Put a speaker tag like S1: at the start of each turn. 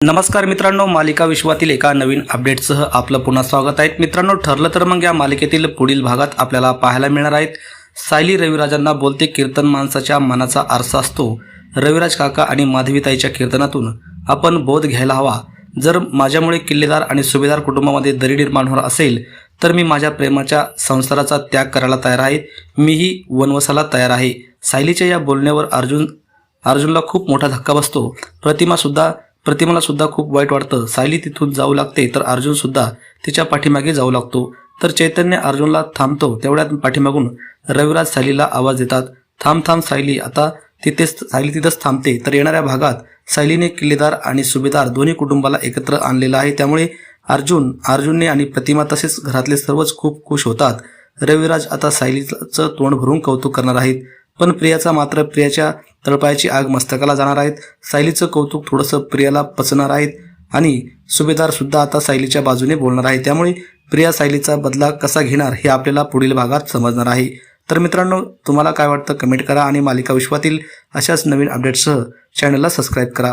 S1: नमस्कार मित्रांनो मालिका विश्वातील एका नवीन अपडेटसह आपलं पुन्हा स्वागत आहे. मित्रांनो ठरलं तर मग या मालिकेतील पुढील भागात आपल्याला पाहायला मिळणार आहेत. सायली रविराजांना बोलते कीर्तन माणसाच्या मनाचा आरसा असतो. रविराज काका आणि माधवीताईच्या कीर्तनातून आपण बोध घ्यायला हवा. जर माझ्यामुळे किल्लेदार आणि सुभेदार कुटुंबामध्ये दरी निर्माण होणार असेल तर मी माझ्या प्रेमाच्या संसाराचा त्याग करायला तयार आहे. मीही वनवसाला तयार आहे. सायलीच्या या बोलण्यावर अर्जुन अर्जुनला खूप मोठा धक्का बसतो. प्रतिमासुद्धा प्रतिमाला सुद्धा खूप वाईट वाटतं. सायली तिथून जाऊ लागते तर अर्जुन सुद्धा तिच्या पाठीमागे जाऊ लागतो. तर चैतन्य अर्जुनला थांबतो तेवढ्यात पाठीमागून रविराज सायलीला आवाज देतात थांब थांब सायली आता तिथेच सायली तिथंच थांबते. तर येणाऱ्या भागात सायलीने किल्लेदार आणि सुभेदार दोन्ही कुटुंबाला एकत्र आणलेलं आहे. त्यामुळे अर्जुन अर्जुनने आणि प्रतिमा तसेच घरातले सर्वच खूप खुश होतात. रविराज आता सायलीचं तोंड भरून कौतुक करणार आहेत. पण प्रियाचा मात्र प्रियाच्या तळपायाची आग मस्तकाला जाणार आहेत. सायलीचं कौतुक थोडंसं प्रियाला पचणार आहेत आणि सुभेदार सुद्धा आता सायलीच्या बाजूने बोलणार आहे. त्यामुळे प्रिया सायलीचा बदला कसा घेणार हे आपल्याला पुढील भागात समजणार आहे. तर मित्रांनो तुम्हाला काय वाटतं कमेंट करा आणि मालिका विश्वातील अशाच नवीन अपडेट्ससह चॅनलला सबस्क्राईब करा.